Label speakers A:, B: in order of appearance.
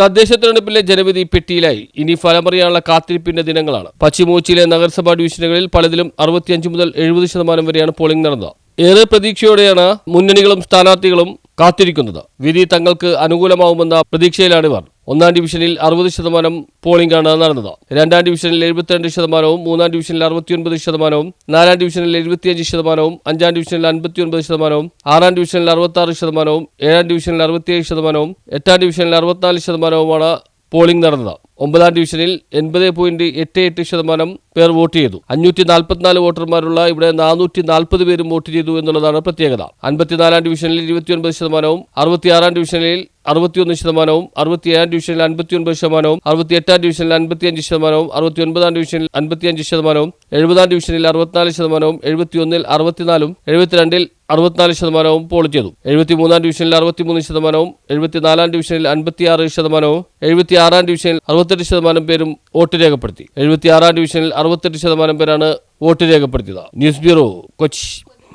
A: തദ്ദേശ തെരഞ്ഞെടുപ്പിലെ ജനവിധി പെട്ടിയിലായി. ഇനി ഫലമറിയാനുള്ള കാത്തിരിപ്പിന്റെ ദിനങ്ങളാണ്. പശ്ചിമോച്ചിയിലെ നഗരസഭാ ഡിവിഷനുകളിൽ പലതിലും അറുപത്തിയഞ്ച് മുതൽ എഴുപത് ശതമാനം വരെയാണ് പോളിംഗ് നടന്നത്. ഏറെ പ്രതീക്ഷയോടെയാണ് മുന്നണികളും സ്ഥാനാർത്ഥികളും കാത്തിരിക്കുന്നത്. വിധി തങ്ങൾക്ക് അനുകൂലമാവുമെന്ന പ്രതീക്ഷയിലാണിവർ ഒന്നാം ഡിവിഷനിൽ അറുപത് ശതമാനം പോളിംഗ് ആണ് നടന്നത്. രണ്ടാം ഡിവിഷനിൽ എഴുപത്തിരണ്ട് ശതമാനവും മൂന്നാം ഡിവിഷനിൽ അറുപത്തിയൊൻപത് ശതമാനവും നാലാം ഡിവിഷനിൽ എഴുപത്തിയഞ്ച് ശതമാനവും അഞ്ചാം ഡിവിഷനിൽ അൻപത്തിയൊൻപത് ശതമാനവും ആറാം ഡിവിഷനിൽ അറുപത്തി ആറ് ശതമാനവും ഏഴാം ഡിവിഷനിൽ അറുപത്തിയേഴ് ശതമാനവും എട്ടാം ഡിവിഷനിൽ അറുപത്തിനാല് ശതമാനവുമാണ് പോളിംഗ് നടന്നത്. ഒമ്പതാം ഡിവിഷനിൽ എൺപത് പോയിന്റ് എട്ട് എട്ട് ശതമാനം പേർ വോട്ട് ചെയ്തു. അഞ്ഞൂറ്റി നാൽപ്പത്തിനാല് വോട്ടർമാരുള്ള ഇവിടെ നാനൂറ്റി നാൽപ്പത് പേരും വോട്ട് ചെയ്തു എന്നുള്ളതാണ് പ്രത്യേകത. അൻപത്തിനാലാം ഡിവിഷനിൽ ഇരുപത്തിയൊൻപത് ശതമാനവും അറുപത്തിയാറാം ഡിവിഷനിൽ അറുപത്തിയൊന്ന് ശതമാനവും അറുപത്തിയേഴാം ഡിവിഷനിൽ അൻപത്തിയൊൻപത് ശതമാനവും അറുപത്തിയെട്ടാം ഡിവിഷനിൽ അൻപത്തിയഞ്ച് ശതമാനവും അറുപത്തിയൊൻപതാം ഡിവിഷനിൽ അൻപത്തിയഞ്ച് ശതമാനവും എഴുപതാം ഡിവിഷനിൽ അറുപത്തിനാല് ശതമാനവും എഴുപത്തിയൊന്നിൽ അറുപത്തിനാലും എഴുപത്തിരണ്ടിൽ അറുപത്തിനാല് ശതമാനവും പോൾ ചെയ്തു. എഴുപത്തിമൂന്നാം ഡിവിഷനിൽ അറുപത്തിമൂന്ന് ശതമാനവും എഴുപത്തിനാലാം ഡിവിഷനിൽ അൻപത്തിയാറ് ശതമാനവും എഴുപത്തിയാറാം ഡിവിഷനിൽ അറുപത്തെട്ട് ശതമാനം പേരും വോട്ട് രേഖപ്പെടുത്തി. എഴുപത്തിയാറാം ഡിവിഷനിൽ അറുപത്തെട്ട് ശതമാനം പേരാണ് വോട്ട് രേഖപ്പെടുത്തിയത്. News bureau Kochi.